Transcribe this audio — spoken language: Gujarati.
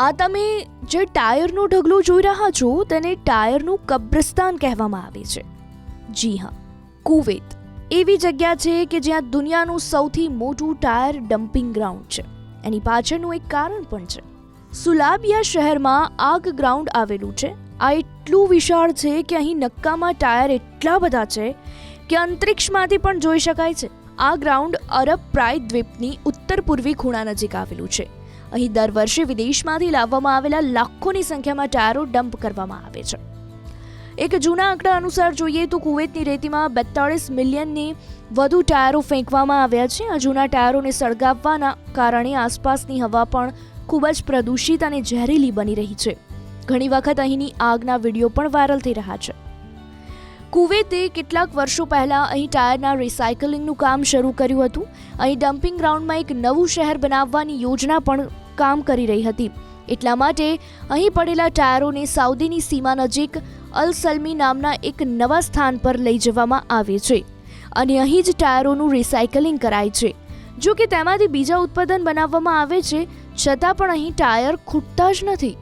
આ તમે જે ટાયરનું ઢગલો જોઈ રહ્યા છો, તેને ટાયરનું કબ્રસ્તાન કહેવામાં આવે છે. જી હા, કુવેત એવી જગ્યા છે કે જ્યાં દુનિયાનું સૌથી મોટું ટાયર ડમ્પિંગ ગ્રાઉન્ડ છે. એની પાછળનું એક કારણ પણ છે. સુલાબિયા શહેરમાં આગ ગ્રાઉન્ડ આવેલું છે. આ એટલું વિશાળ છે કે અહીં નક્કામાં ટાયર એટલા બધા છે કે અંતરિક્ષમાંથી પણ જોઈ શકાય છે. આ ગ્રાઉન્ડ અરબ પ્રાય દ્વીપની ઉત્તર પૂર્વી ખૂણા નજીક આવેલું છે. અહીં દર વર્ષે વિદેશમાંથી લાવવામાં આવેલા લાખોની સંખ્યામાં ટાયરો ડમ્પ કરવામાં આવે છે. એક જૂના આંકડા અનુસાર જોઈએ તો કુવેતની રેતીમાં બેતાળીસ મિલિયનની વધુ ટાયરો ફેંકવામાં આવ્યા છે. આ જૂના ટાયરોને સળગાવવાના કારણે આસપાસની હવા પણ ખૂબ જ પ્રદૂષિત અને ઝેરીલી બની રહી છે. ઘણી વખત અહીંની આગના વીડિયો પણ વાયરલ થઈ રહ્યા છે. કુવેતે કેટલાક વર્ષો પહેલાં અહીં ટાયરના રિસાયકલિંગનું કામ શરૂ કર્યું હતું. અહીં ડમ્પિંગ ગ્રાઉન્ડમાં એક નવું શહેર બનાવવાની યોજના પણ કામ કરી રહી હતી. એટલા માટે અહીં પડેલા ટાયરોને સાઉદીની સીમા નજીક અલ સલમી નામના એક નવા સ્થાન પર લઈ જવામાં આવે છે અને અહીં જ ટાયરોનું રિસાયકલિંગ કરાય છે. જો કે તેમાંથી બીજા ઉત્પાદન બનાવવામાં આવે છે, છતાં પણ અહીં ટાયર ખૂટતા જ નથી.